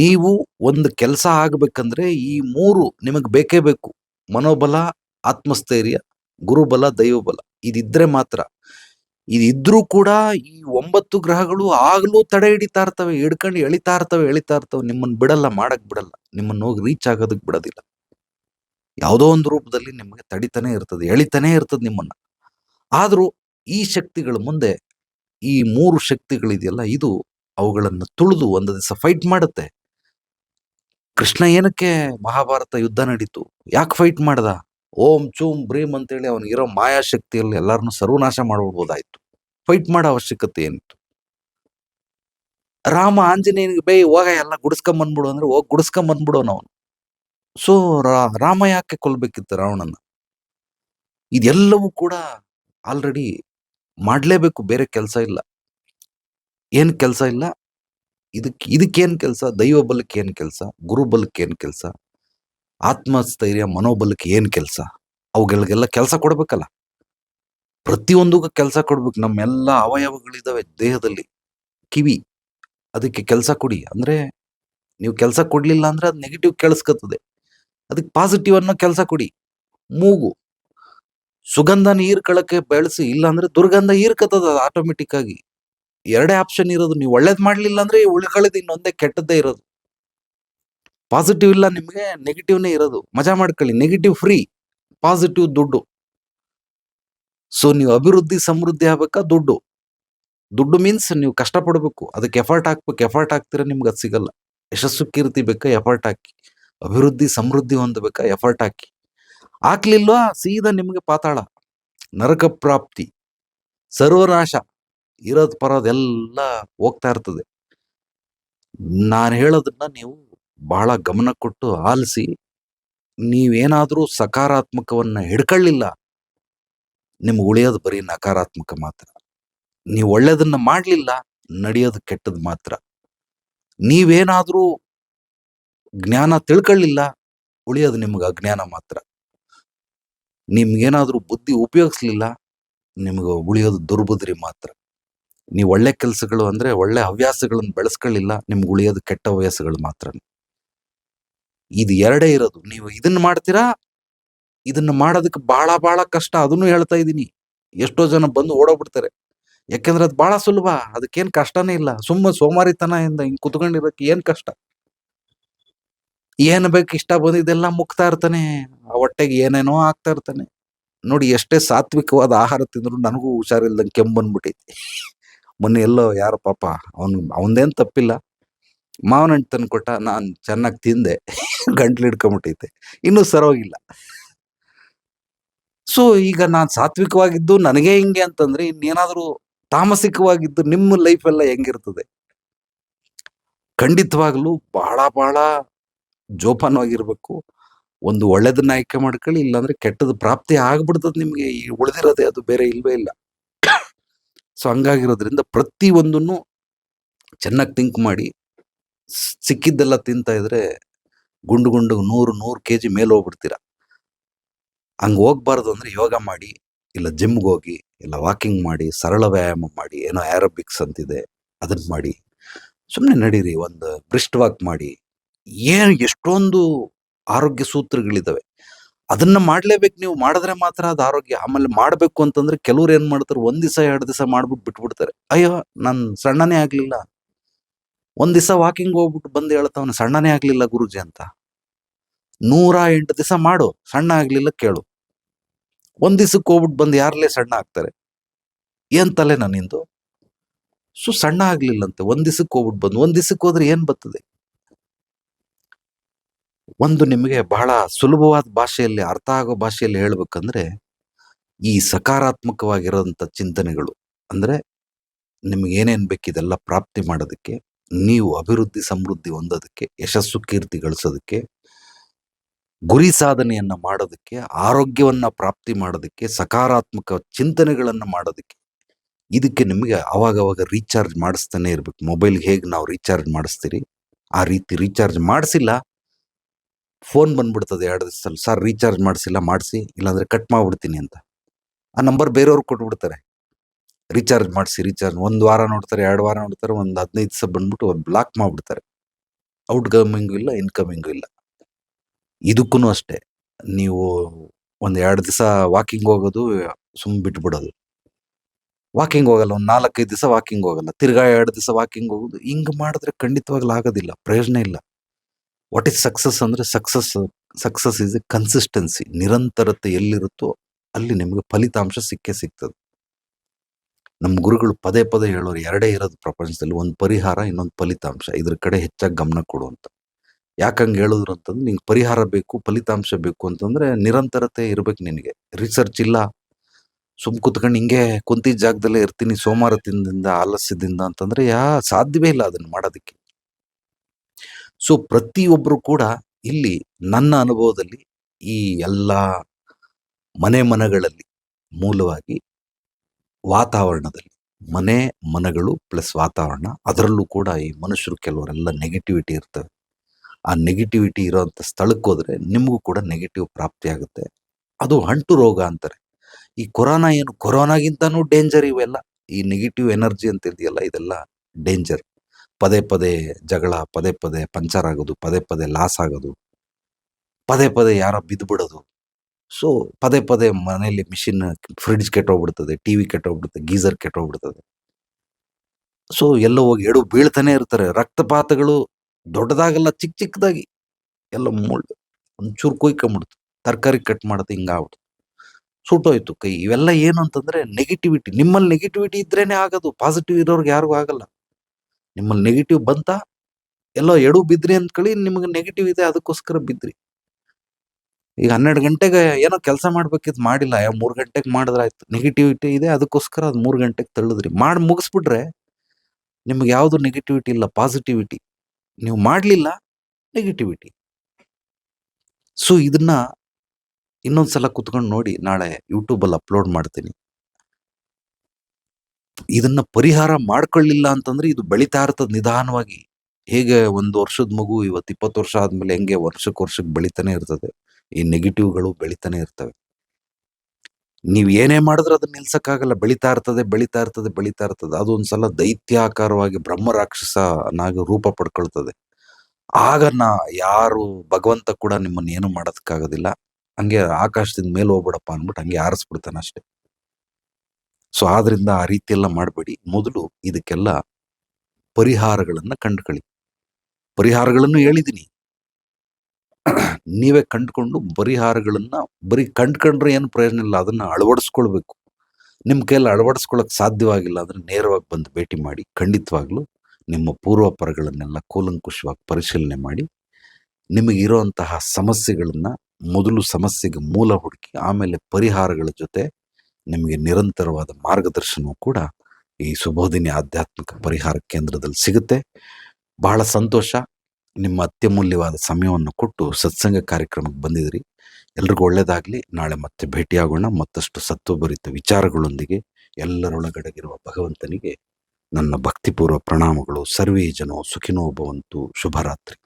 ನೀವು ಒಂದು ಕೆಲಸ ಆಗಬೇಕಂದ್ರೆ ಈ ಮೂರು ನಿಮಗೆ ಬೇಕೇ ಬೇಕು. ಮನೋಬಲ, ಆತ್ಮಸ್ಥೈರ್ಯ, ಗುರುಬಲ, ದೈವಬಲ. ಇದಿದ್ರೆ ಮಾತ್ರ. ಇದಿದ್ರೂ ಕೂಡ ಈ ಒಂಬತ್ತು ಗ್ರಹಗಳು ಆಗಲೂ ತಡೆ ಹಿಡಿತಾ ಇರ್ತವೆ, ಹಿಡ್ಕೊಂಡು ಎಳಿತಾ ಇರ್ತವೆ ಎಳಿತಾ ಇರ್ತವೆ. ನಿಮ್ಮನ್ನು ಬಿಡಲ್ಲ, ಮಾಡಕ್ ಬಿಡಲ್ಲ. ನಿಮ್ಮನ್ನು ಹೋಗಿ ರೀಚ್ ಆಗೋದಕ್ಕೆ ಬಿಡೋದಿಲ್ಲ. ಯಾವುದೋ ಒಂದು ರೂಪದಲ್ಲಿ ನಿಮಗೆ ತಡಿತಾನೆ ಇರ್ತದೆ, ಎಳಿತಾನೆ ಇರ್ತದೆ ನಿಮ್ಮನ್ನ. ಆದ್ರೂ ಈ ಶಕ್ತಿಗಳ ಮುಂದೆ ಈ ಮೂರು ಶಕ್ತಿಗಳಿದೆಯಲ್ಲ, ಇದು ಅವುಗಳನ್ನು ತುಳಿದು ಒಂದು ದಿವಸ ಫೈಟ್ ಮಾಡುತ್ತೆ. ಕೃಷ್ಣ ಏನಕ್ಕೆ ಮಹಾಭಾರತ ಯುದ್ಧ ನಡೀತು? ಯಾಕೆ ಫೈಟ್ ಮಾಡ್ದ? ಓಂ ಚೂಂ ಬ್ರೀಮ್ ಅಂತೇಳಿ ಅವನಿಗಿರೋ ಮಾಯಾಶಕ್ತಿಯಲ್ಲಿ ಎಲ್ಲರನ್ನೂ ಸರ್ವನಾಶ ಮಾಡ್ಬಿಡ್ಬೋದಾಯ್ತು. ಫೈಟ್ ಮಾಡೋ ಅವಶ್ಯಕತೆ ಏನಿತ್ತು? ರಾಮ ಆಂಜನೇಯನಿಗೆ ಬೇಯ್ ಹೋಗ, ಎಲ್ಲ ಗುಡಿಸ್ಕೊಂಡ್ ಬಂದ್ಬಿಡು ಅಂದ್ರೆ ಹೋಗಿ ಗುಡಿಸ್ಕೊಂಡ್ ಬಂದ್ಬಿಡೋನು ಅವನು ಸೊ ರಾಮ ಯಾಕೆ ಕೊಲ್ಬೇಕಿತ್ತು ರಾವಣನ ಇದೆಲ್ಲವೂ ಕೂಡ ಆಲ್ರೆಡಿ ಮಾಡಲೇಬೇಕು, ಬೇರೆ ಕೆಲಸ ಇಲ್ಲ. ಏನ್ ಕೆಲಸ ಇಲ್ಲ? ಇದಕ್ಕೆ ಇದಕ್ಕೇನು ಕೆಲಸ? ದೈವ ಬಲಕ್ಕೆ ಏನು ಕೆಲಸ? ಗುರು ಬಲಕ್ಕೆ ಏನು ಕೆಲಸ? ಆತ್ಮಸ್ಥೈರ್ಯ, ಮನೋಬಲಕ್ಕೆ ಏನು ಕೆಲಸ? ಅವುಗಳಿಗೆಲ್ಲ ಕೆಲಸ ಕೊಡಬೇಕಲ್ಲ. ಪ್ರತಿಯೊಂದಕ್ಕೂ ಕೆಲಸ ಕೊಡ್ಬೇಕು. ನಮ್ಮೆಲ್ಲ ಅವಯವಗಳಿದ್ದಾವೆ ದೇಹದಲ್ಲಿ. ಕಿವಿ, ಅದಕ್ಕೆ ಕೆಲಸ ಕೊಡಿ. ಅಂದ್ರೆ ನೀವು ಕೆಲಸ ಕೊಡಲಿಲ್ಲ ಅಂದ್ರೆ ಅದು ನೆಗೆಟಿವ್ ಕೇಳಿಸ್ಕೊತದೆ ಅದಕ್ಕೆ ಪಾಸಿಟಿವ್ ಅನ್ನೋ ಕೆಲಸ ಕೊಡಿ. ಮೂಗು ಸುಗಂಧನ ಈರ್ಕಳಕ್ಕೆ ಬೆಳೆಸಿ ಇಲ್ಲ ಅಂದ್ರೆ ದುರ್ಗಂಧ ಹೀರ್ಕತ್ತದ ಆಟೋಮೆಟಿಕ್ ಆಗಿ. ಎರಡೇ ಆಪ್ಷನ್ ಇರೋದು, ನೀವು ಒಳ್ಳೇದ್ ಮಾಡ್ಲಿಲ್ಲ ಅಂದ್ರೆ ಉಳ್ಕೊಳ್ಳೋದು ಇನ್ನೊಂದೇ ಕೆಟ್ಟದ್ದೇ ಇರೋದು. ಪಾಸಿಟಿವ್ ಇಲ್ಲ ನಿಮ್ಗೆ ನೆಗೆಟಿವ್ನೇ ಇರೋದು. ಮಜಾ ಮಾಡ್ಕೊಳ್ಳಿ ನೆಗೆಟಿವ್ ಫ್ರೀ ಪಾಸಿಟಿವ್ ದುಡ್ಡು. ಸೊ ನೀವು ಅಭಿವೃದ್ಧಿ, ಸಮೃದ್ಧಿ ಆಗ್ಬೇಕಾ? ದುಡ್ಡು. ದುಡ್ಡು ಮೀನ್ಸ್ ನೀವು ಕಷ್ಟಪಡ್ಬೇಕು. ಅದಕ್ಕೆ ಎಫರ್ಟ್ ಹಾಕ್ಬೇಕು. ಎಫರ್ಟ್ ಹಾಕ್ತಿರ ನಿಮ್ಗೆ ಅದು ಸಿಗಲ್ಲ. ಯಶಸ್ಸು, ಕೀರ್ತಿ ಬೇಕಾ? ಎಫರ್ಟ್ ಹಾಕಿ. ಅಭಿವೃದ್ಧಿ, ಸಮೃದ್ಧಿ ಹೊಂದಬೇಕಾ? ಎಫರ್ಟ್ ಹಾಕಿ. ಹಾಕ್ಲಿಲ್ವಾ? ಸೀದಾ ನಿಮ್ಗೆ ಪಾತಾಳ. ನರಕ ಪ್ರಾಪ್ತಿ. ಸರ್ವನಾಶ. ಇರೋದ್ ಪರೋದೆಲ್ಲ ಹೋಗ್ತಾ ಇರ್ತದೆ. ನಾನು ಹೇಳೋದನ್ನ ನೀವು ಬಹಳ ಗಮನ ಕೊಟ್ಟು ಆಲಿಸಿ, ನೀವೇನಾದ್ರೂ ಸಕಾರಾತ್ಮಕವನ್ನ ಹಿಡ್ಕೊಳ್ಳಿಲ್ಲ, ನಿಮ್ಗೆ ಉಳಿಯೋದು ಬರೀ ನಕಾರಾತ್ಮಕ ಮಾತ್ರ. ನೀವು ಒಳ್ಳೇದನ್ನ ಮಾಡಲಿಲ್ಲ, ನಡೆಯೋದು ಕೆಟ್ಟದ್ ಮಾತ್ರ. ನೀವೇನಾದ್ರೂ ಜ್ಞಾನ ತಿಳ್ಕೊಳ್ಳಿಲ್ಲ, ಉಳಿಯೋದು ನಿಮ್ಗೆ ಅಜ್ಞಾನ ಮಾತ್ರ. ನಿಮ್ಗೇನಾದ್ರೂ ಬುದ್ಧಿ ಉಪಯೋಗಿಸ್ಲಿಲ್ಲ, ನಿಮ್ಗೆ ಉಳಿಯೋದು ದುರ್ಬುದ್ರಿ ಮಾತ್ರ. ನೀವು ಒಳ್ಳೆ ಕೆಲಸಗಳು ಅಂದ್ರೆ ಒಳ್ಳೆ ಹವ್ಯಾಸಗಳನ್ನು ಬೆಳೆಸ್ಕೊಳ್ಳಿಲ್ಲ, ನಿಮ್ಗೆ ಉಳಿಯೋದು ಕೆಟ್ಟ ಹವ್ಯಾಸಗಳು ಮಾತ್ರ ಇದು ಎರಡೇ ಇರೋದು. ನೀವು ಇದನ್ನ ಮಾಡ್ತೀರಾ? ಇದನ್ನ ಮಾಡೋದಕ್ಕೆ ಬಹಳ ಬಹಳ ಕಷ್ಟ. ಅದನ್ನು ಹೇಳ್ತಾ ಇದ್ದೀನಿ. ಎಷ್ಟೋ ಜನ ಬಂದು ಓಡೋಗ್ಬಿಡ್ತಾರೆ. ಯಾಕೆಂದ್ರೆ ಅದು ಬಹಳ ಸುಲಭ. ಅದಕ್ಕೇನು ಕಷ್ಟನೇ ಇಲ್ಲ. ಸುಮ್ಮ ಸೋಮಾರಿತನದಿಂದ ಹಿಂಗ್ ಕುತ್ಕೊಂಡಿರೋಕೆ ಏನು ಕಷ್ಟ? ಏನು ಬೇಕು ಇಷ್ಟ ಬಂದಿದ್ದೆಲ್ಲ ಮುಕ್ತಾ ಇರ್ತಾನೆ. ಆ ಹೊಟ್ಟೆಗೆ ಏನೇನೋ ಆಗ್ತಾ ಇರ್ತಾನೆ. ನೋಡಿ ಎಷ್ಟೇ ಸಾತ್ವಿಕವಾದ ಆಹಾರ ತಿಂದ್ರು ನನಗೂ ಹುಷಾರಿಲ್ದಂಗೆ ಕೆಮ್ಮು ಬಂದ್ಬಿಟ್ಟೈತಿ ಮೊನ್ನೆ ಎಲ್ಲೋ ಯಾರ ಪಾಪ ಅವನ್, ಅವನದೇನು ತಪ್ಪಿಲ್ಲ. ಮಾವನ ಹಣ್ಣು ತಂದು ಕೊಟ್ಟ ನಾನ್ ಚೆನ್ನಾಗಿ ತಿಂದೆ. ಗಂಟ್ಲು ಹಿಡ್ಕೊಂಬಿಟ್ಟೈತೆ. ಇನ್ನೂ ಸರೋಗಿಲ್ಲ. ಸೊ ಈಗ ನಾನ್ ಸಾತ್ವಿಕವಾಗಿದ್ದು ನನಗೆ ಹಿಂಗೆ ಅಂತಂದ್ರೆ ಇನ್ನೇನಾದ್ರೂ ತಾಮಸಿಕವಾಗಿದ್ದು ನಿಮ್ಮ ಲೈಫ್ ಎಲ್ಲ ಹೆಂಗಿರ್ತದೆ? ಖಂಡಿತವಾಗ್ಲೂ ಬಹಳ ಬಹಳ ಜೋಪಾನವಾಗಿರ್ಬೇಕು. ಒಂದು ಒಳ್ಳೇದನ್ನ ಆಯ್ಕೆ ಮಾಡ್ಕೊಳ್ಳಿ, ಇಲ್ಲಾಂದ್ರೆ ಕೆಟ್ಟದ ಪ್ರಾಪ್ತಿ ಆಗ್ಬಿಡ್ತದೆ ನಿಮ್ಗೆ. ಈ ಉಳಿದಿರೋದೇ ಅದು ಬೇರೆ, ಇಲ್ವೇ ಇಲ್ಲ. ಸೊ, ಹಂಗಾಗಿರೋದ್ರಿಂದ ಪ್ರತಿಯೊಂದನ್ನು ಚೆನ್ನಾಗಿ ತಿಂಕ್ ಮಾಡಿ ಸಿಕ್ಕಿದ್ದೆಲ್ಲ ತಿಂತಾ ಇದ್ರೆ ಗುಂಡು ಗುಂಡು ನೂರು ನೂರು ಕೆ ಜಿ ಮೇಲೆ ಹೋಗ್ಬಿಡ್ತೀರ. ಹಂಗೆ ಹೋಗ್ಬಾರ್ದು ಅಂದ್ರೆ ಯೋಗ ಮಾಡಿ, ಇಲ್ಲ ಜಿಮ್ಗೆ ಹೋಗಿ, ಇಲ್ಲ ವಾಕಿಂಗ್ ಮಾಡಿ, ಸರಳ ವ್ಯಾಯಾಮ ಮಾಡಿ, ಏನೋ ಆರೋಬಿಕ್ಸ್ ಅಂತಿದೆ ಅದನ್ನು ಮಾಡಿ ಸುಮ್ಮನೆ ನಡೀರಿ, ಒಂದು ಬ್ರಿಸ್ಟ್ ವಾಕ್ ಮಾಡಿ, ಏನು ಎಷ್ಟೊಂದು ಆರೋಗ್ಯ ಸೂತ್ರಗಳಿದಾವೆ. ಅದನ್ನ ಮಾಡ್ಲೇಬೇಕು. ನೀವು ಮಾಡಿದ್ರೆ ಮಾತ್ರ ಅದು ಆರೋಗ್ಯ. ಆಮೇಲೆ ಮಾಡಬೇಕು ಅಂತಂದ್ರೆ ಕೆಲವ್ರು ಏನ್ ಮಾಡ್ತಾರೆ, ಒಂದ್ ದಿವಸ, ಎರಡ್ ದಿವಸ ಮಾಡ್ಬಿಟ್ಟು ಬಿಟ್ಬಿಡ್ತಾರೆ. ಅಯ್ಯೋ, ನನ್ ಸಣ್ಣನೇ ಆಗ್ಲಿಲ್ಲ. ಒಂದ್ ದಿವಸ ವಾಕಿಂಗ್ ಹೋಗ್ಬಿಟ್ಟು ಬಂದು ಹೇಳ್ತಾವನ, ಸಣ್ಣನೇ ಆಗ್ಲಿಲ್ಲ ಗುರುಜಿ ಅಂತ. ನೂರ ಎಂಟು ದಿವಸ ಮಾಡು. ಸಣ್ಣ ಆಗ್ಲಿಲ್ಲ ಕೇಳು. ಒಂದ್ ದಿವಸಕ್ಕೆ ಹೋಗ್ಬಿಟ್ಟು ಬಂದು ಯಾರಲ್ಲೇ ಸಣ್ಣ ಆಗ್ತಾರೆ? ಏನ್ ತಲೆ ನಾನಿಂದು ಸೊ, ಸಣ್ಣ ಆಗ್ಲಿಲ್ಲಂತೆ. ಒಂದ್ ದಿವಸಕ್ಕೆ ಹೋಗ್ಬಿಟ್ಟು ಬಂದು. ಒಂದ್ ದಿವಸಕ್ಕೆ ಹೋದ್ರೆ ಏನ್ ಬರ್ತದೆ? ಒಂದು ನಿಮಗೆ ಬಹಳ ಸುಲಭವಾದ ಭಾಷೆಯಲ್ಲಿ, ಅರ್ಥ ಆಗೋ ಭಾಷೆಯಲ್ಲಿ ಹೇಳ್ಬೇಕಂದ್ರೆ, ಈ ಸಕಾರಾತ್ಮಕವಾಗಿರೋಂಥ ಚಿಂತನೆಗಳು, ಅಂದ್ರೆ ನಿಮ್ಗೆ ಏನೇನ್ ಬೇಕಿದೆಲ್ಲ ಪ್ರಾಪ್ತಿ ಮಾಡೋದಕ್ಕೆ, ನೀವು ಅಭಿವೃದ್ಧಿ ಸಮೃದ್ಧಿ ಹೊಂದೋದಕ್ಕೆ, ಯಶಸ್ಸು ಕೀರ್ತಿ ಗಳಿಸೋದಕ್ಕೆ, ಗುರಿ ಸಾಧನೆಯನ್ನ ಮಾಡೋದಕ್ಕೆ, ಆರೋಗ್ಯವನ್ನ ಪ್ರಾಪ್ತಿ ಮಾಡೋದಕ್ಕೆ, ಸಕಾರಾತ್ಮಕ ಚಿಂತನೆಗಳನ್ನ ಮಾಡೋದಕ್ಕೆ, ಇದಕ್ಕೆ ನಿಮಗೆ ಅವಾಗವಾಗ ರೀಚಾರ್ಜ್ ಮಾಡಿಸ್ತಾನೆ ಇರ್ಬೇಕು. ಮೊಬೈಲ್ಗೆ ಹೇಗೆ ನಾವು ರೀಚಾರ್ಜ್ ಮಾಡಿಸ್ತೀರಿ? ಆ ರೀತಿ ರೀಚಾರ್ಜ್ ಮಾಡಿಸಿಲ್ಲ ಫೋನ್ ಬಂದ್ಬಿಡ್ತದೆ ಎರಡು ದಿವಸದಲ್ಲಿ. ಸರ್ ರೀಚಾರ್ಜ್ ಮಾಡಿಸಿಲ್ಲ ಮಾಡಿಸಿ, ಇಲ್ಲಾಂದರೆ ಕಟ್ ಮಾಡ್ಬಿಡ್ತೀನಿ ಅಂತ. ಆ ನಂಬರ್ ಬೇರೆಯವ್ರಿಗೆ ಕೊಟ್ಬಿಡ್ತಾರೆ. ರೀಚಾರ್ಜ್ ಮಾಡಿಸಿ ರೀಚಾರ್ಜ್ ಒಂದು ವಾರ ನೋಡ್ತಾರೆ, ಎರಡು ವಾರ ನೋಡ್ತಾರೆ, ಒಂದು ಹದಿನೈದು ದಿವಸ ಬಂದ್ಬಿಟ್ಟು ಬ್ಲಾಕ್ ಮಾಡಿಬಿಡ್ತಾರೆ. ಔಟ್ ಗಮಿಂಗು ಇಲ್ಲ ಇನ್ಕಮಿಂಗು ಇಲ್ಲ. ಇದಕ್ಕೂ ಅಷ್ಟೇ. ನೀವು ಒಂದು ಎರಡು ದಿವಸ ವಾಕಿಂಗ್ ಹೋಗೋದು, ಸುಮ್ ಬಿಟ್ಬಿಡೋದು. ವಾಕಿಂಗ್ ಹೋಗಲ್ಲ, ಒಂದು ನಾಲ್ಕೈದು ದಿವಸ ವಾಕಿಂಗ್ ಹೋಗಲ್ಲ. ತಿರ್ಗಾ ಎರಡು ದಿವಸ ವಾಕಿಂಗ್ ಹೋಗೋದು. ಹಿಂಗೆ ಮಾಡಿದ್ರೆ ಖಂಡಿತವಾಗ್ಲೂ ಆಗೋದಿಲ್ಲ. ಪ್ರಯೋಜನ ಇಲ್ಲ. ವಾಟ್ ಇಸ್ ಸಕ್ಸಸ್ ಅಂದರೆ success success is a consistency ನಿರಂತರತೆ ಎಲ್ಲಿರುತ್ತೋ ಅಲ್ಲಿ ನಿಮಗೆ ಫಲಿತಾಂಶ ಸಿಕ್ಕೇ ಸಿಗ್ತದೆ. ನಮ್ಮ ಗುರುಗಳು ಪದೇ ಪದೇ ಹೇಳೋರು ಎರಡೇ ಇರೋದು ಪ್ರಪಂಚದಲ್ಲಿ, ಒಂದು ಪರಿಹಾರ, ಇನ್ನೊಂದು ಫಲಿತಾಂಶ. ಇದ್ರ ಕಡೆ ಹೆಚ್ಚಾಗಿ ಗಮನ ಕೊಡುವಂಥ ಯಾಕಂಗೆ ಹೇಳಿದ್ರು ಅಂತಂದ್ರೆ, ನಿಂಗೆ ಪರಿಹಾರ ಬೇಕು, ಫಲಿತಾಂಶ ಬೇಕು ಅಂತಂದರೆ ನಿರಂತರತೆ ಇರಬೇಕು ನಿನಗೆ. ರಿಸರ್ಚ್ ಇಲ್ಲ. ಸುಮ್ ಕುತ್ಕೊಂಡು ಹಿಂಗೆ ಕುಂತಿದ್ದ ಜಾಗದಲ್ಲೇ ಇರ್ತೀನಿ ಸೋಮಾರದಿಂದ ಆಲಸ್ಯದಿಂದ ಅಂತಂದರೆ ಯಾ, ಸಾಧ್ಯವೇ ಇಲ್ಲ ಅದನ್ನು ಮಾಡೋದಕ್ಕೆ. ಸೊ ಪ್ರತಿಯೊಬ್ಬರು ಕೂಡ ಇಲ್ಲಿ ನನ್ನ ಅನುಭವದಲ್ಲಿ ಈ ಎಲ್ಲ ಮನೆ ಮನಗಳಲ್ಲಿ ಮೂಲವಾಗಿ ವಾತಾವರಣದಲ್ಲಿ ಮನೆ ಮನಗಳು ಪ್ಲಸ್ ವಾತಾವರಣ ಅದರಲ್ಲೂ ಕೂಡ ಈ ಮನುಷ್ಯರು ಕೆಲವರೆಲ್ಲ ನೆಗೆಟಿವಿಟಿ ಇರ್ತವೆ. ಆ ನೆಗೆಟಿವಿಟಿ ಇರೋಂಥ ಸ್ಥಳಕ್ಕೆ ಹೋದರೆ ನಿಮಗೂ ಕೂಡ ನೆಗೆಟಿವ್ ಪ್ರಾಪ್ತಿ ಆಗುತ್ತೆ. ಅದು ಅಂಟು ರೋಗ ಅಂತಾರೆ. ಈ ಕೊರೋನಾ ಏನು, ಕೊರೋನಾಗಿಂತನೂ ಡೇಂಜರ್ ಇವೆಲ್ಲ. ಈ ನೆಗೆಟಿವ್ ಎನರ್ಜಿ ಅಂತ ಇದೆಯಲ್ಲ ಇದೆಲ್ಲ ಡೇಂಜರ್ ಪದೇ ಪದೇ ಜಗಳ, ಪದೇ ಪದೇ ಪಂಚರ್ ಆಗೋದು, ಪದೇ ಪದೇ ಲಾಸ್ ಆಗೋದು, ಪದೇ ಪದೇ ಯಾರೋ ಬಿದ್ದು ಬಿಡೋದು ಸೊ ಪದೇ ಪದೇ ಮನೆಯಲ್ಲಿ ಮಿಷಿನ್ ಫ್ರಿಡ್ಜ್ ಕೆಟ್ಟೋಗ್ಬಿಡ್ತದೆ, ಟಿ ವಿ ಕೆಟ್ಟೋಗ್ಬಿಡ್ತದೆ ಗೀಸರ್ ಕೆಟ್ಟೋಗ್ಬಿಡ್ತದೆ. ಸೊ ಎಲ್ಲ ಹೋಗಿ ಎಡು ಬೀಳ್ತಾನೆ ಇರ್ತಾರೆ, ರಕ್ತಪಾತಗಳು ದೊಡ್ಡದಾಗಲ್ಲ ಚಿಕ್ಕ ಚಿಕ್ಕದಾಗಿ ಎಲ್ಲ ಮುಳ್ಳು, ಒಂಚೂರು ಕೊಯ್ಕೊಂಬಿಡ್ತು, ತರಕಾರಿ ಕಟ್ ಮಾಡುತ್ತೆ ಹಿಂಗಾಗ್ಬಿಡ್ತು. ಸುಟ್ಟೋಯ್ತು ಕೈ, ಇವೆಲ್ಲ ಏನು ಅಂತಂದ್ರೆ ನೆಗೆಟಿವಿಟಿ ನಿಮ್ಮಲ್ಲಿ ನೆಗೆಟಿವಿಟಿ ಇದ್ರೇನೆ ಆಗೋದು ಪಾಸಿಟಿವ್ ಇರೋರ್ಗೆ ಯಾರಿಗೂ ಆಗಲ್ಲ. ನಿಮ್ಮಲ್ಲಿ ನೆಗೆಟಿವ್ ಬಂತ, ಎಲ್ಲೋ ಎಡು ಬಿದ್ರಿ ಅಂದ್ಕೊಳ್ಳಿ ನಿಮಗೆ ನೆಗೆಟಿವ್ ಇದೆ, ಅದಕ್ಕೋಸ್ಕರ ಬಿದ್ರಿ. ಈಗ ಹನ್ನೆರಡು ಗಂಟೆಗೆ ಏನೋ ಕೆಲಸ ಮಾಡ್ಬೇಕಿದ್ ಮಾಡಿಲ್ಲ ಯಾವ ಮೂರು ಗಂಟೆಗೆ ಮಾಡಿದ್ರಾಯ್ತು ನೆಗೆಟಿವಿಟಿ ಇದೆ, ಅದಕ್ಕೋಸ್ಕರ ಅದು ಮೂರು ಗಂಟೆಗೆ ತಳ್ಳಿದ್ರಿ. ಮಾಡಿ ಮುಗಿಸ್ಬಿಟ್ರೆ ನಿಮ್ಗೆ ಯಾವ್ದು ನೆಗೆಟಿವಿಟಿ ಇಲ್ಲ ಪಾಸಿಟಿವಿಟಿ ನೀವು ಮಾಡಲಿಲ್ಲ ನೆಗೆಟಿವಿಟಿ ಸೊ ಇದನ್ನ ಇನ್ನೊಂದ್ಸಲ ಕುತ್ಕೊಂಡು ನೋಡಿ, ನಾಳೆ ಯೂಟ್ಯೂಬಲ್ಲಿ ಅಪ್ಲೋಡ್ ಮಾಡ್ತೀನಿ. ಇದನ್ನ ಪರಿಹಾರ ಮಾಡ್ಕೊಳ್ಳಿಲ್ಲ ಅಂತಂದ್ರೆ ಇದು ಬೆಳಿತಾ ಇರ್ತದ ನಿಧಾನವಾಗಿ. ಹೇಗೆ ಒಂದು ವರ್ಷದ ಮಗು ಇವತ್ತು ಇಪ್ಪತ್ತು ವರ್ಷ ಆದ್ಮೇಲೆ ಹೆಂಗೆ ವರ್ಷಕ್ಕೆ ವರ್ಷಕ್ಕೆ ಬೆಳಿತಾನೆ ಇರ್ತದೆ. ಈ ನೆಗೆಟಿವ್ಗಳು ಬೆಳಿತಾನೆ ಇರ್ತವೆ. ನೀವ್ ಏನೇ ಮಾಡಿದ್ರೆ ಅದನ್ನ ನಿಲ್ಸಕ್ಕಾಗಲ್ಲ. ಬೆಳಿತಾ ಇರ್ತದೆ ಬೆಳಿತಾ ಇರ್ತದೆ ಬೆಳಿತಾ ಇರ್ತದೆ ಅದು ಒಂದ್ಸಲ ದೈತ್ಯಾಕಾರವಾಗಿ ಬ್ರಹ್ಮ ರಾಕ್ಷಸನಾಗಿ ರೂಪ ಪಡ್ಕೊಳ್ತದೆ. ಆಗ ನಾ ಯಾರು ಭಗವಂತ ಕೂಡ ನಿಮ್ಮನ್ನ ಏನು ಮಾಡೋದಕ್ಕಾಗೋದಿಲ್ಲ. ಹಂಗೆ ಆಕಾಶದಿಂದ ಮೇಲೆ ಹೋಗ್ಬಿಡಪ್ಪ ಅಂದ್ಬಿಟ್ಟು ಹಂಗೆ ಆರಿಸ್ಬಿಡ್ತಾನೆ ಅಷ್ಟೇ. ಸೊ ಆದ್ರಿಂದ ಆ ರೀತಿ ಎಲ್ಲ ಮಾಡಬೇಡಿ. ಮೊದಲು ಇದಕ್ಕೆಲ್ಲ ಪರಿಹಾರಗಳನ್ನ ಕಂಡುಕೊಳ್ಳಿ. ಪರಿಹಾರಗಳನ್ನು ಹೇಳಿದ್ದೀನಿ ನೀವೇ ಕಂಡುಕೊಂಡು ಪರಿಹಾರಗಳನ್ನ ಬರೀ ಕಂಡ್ಕೊಂಡ್ರೆ ಏನು ಪ್ರಯೋಜನ ಇಲ್ಲ, ಅದನ್ನ ಅಳವಡಿಸ್ಕೊಳ್ಬೇಕು. ನಿಮ್ಮ ಕೈಯಲ್ಲಿ ಅಳವಡಿಸ್ಕೊಳಕ್ ಸಾಧ್ಯವಾಗಿಲ್ಲ ಅಂದ್ರೆ ನೇರವಾಗಿ ಬಂದು ಭೇಟಿ ಮಾಡಿ, ಖಂಡಿತವಾಗ್ಲೂ ನಿಮ್ಮ ಪೂರ್ವಪರಗಳನ್ನೆಲ್ಲ ಕೂಲಂಕುಷವಾಗಿ ಪರಿಶೀಲನೆ ಮಾಡಿ ನಿಮಗಿರುವಂತಹ ಸಮಸ್ಯೆಗಳನ್ನ ಮೊದಲು ಸಮಸ್ಯೆಗೆ ಮೂಲ ಹುಡುಕಿ, ಆಮೇಲೆ ಪರಿಹಾರಗಳ ಜೊತೆ ನಿಮಗೆ ನಿರಂತರವಾದ ಮಾರ್ಗದರ್ಶನವೂ ಕೂಡ ಈ ಸುಬೋಧಿನಿ ಆಧ್ಯಾತ್ಮಿಕ ಪರಿಹಾರ ಕೇಂದ್ರದಲ್ಲಿ ಸಿಗುತ್ತೆ. ಬಹಳ ಸಂತೋಷ. ನಿಮ್ಮ ಅತ್ಯಮೂಲ್ಯವಾದ ಸಮಯವನ್ನು ಕೊಟ್ಟು ಸತ್ಸಂಗ ಕಾರ್ಯಕ್ರಮಕ್ಕೆ ಬಂದಿದ್ರಿ ಎಲ್ರಿಗೂ ಒಳ್ಳೆಯದಾಗಲಿ ನಾಳೆ ಮತ್ತೆ ಭೇಟಿಯಾಗೋಣ. ಮತ್ತಷ್ಟು ಸತ್ವಭರಿತ ವಿಚಾರಗಳೊಂದಿಗೆ ಎಲ್ಲರೊಳಗಡೆಗಿರುವ ಭಗವಂತನಿಗೆ ನನ್ನ ಭಕ್ತಿಪೂರ್ವ ಪ್ರಣಾಮಗಳು. ಸರ್ವೇ ಜನೋ ಸುಖಿನೋ ಭವಂತು. ಶುಭರಾತ್ರಿ.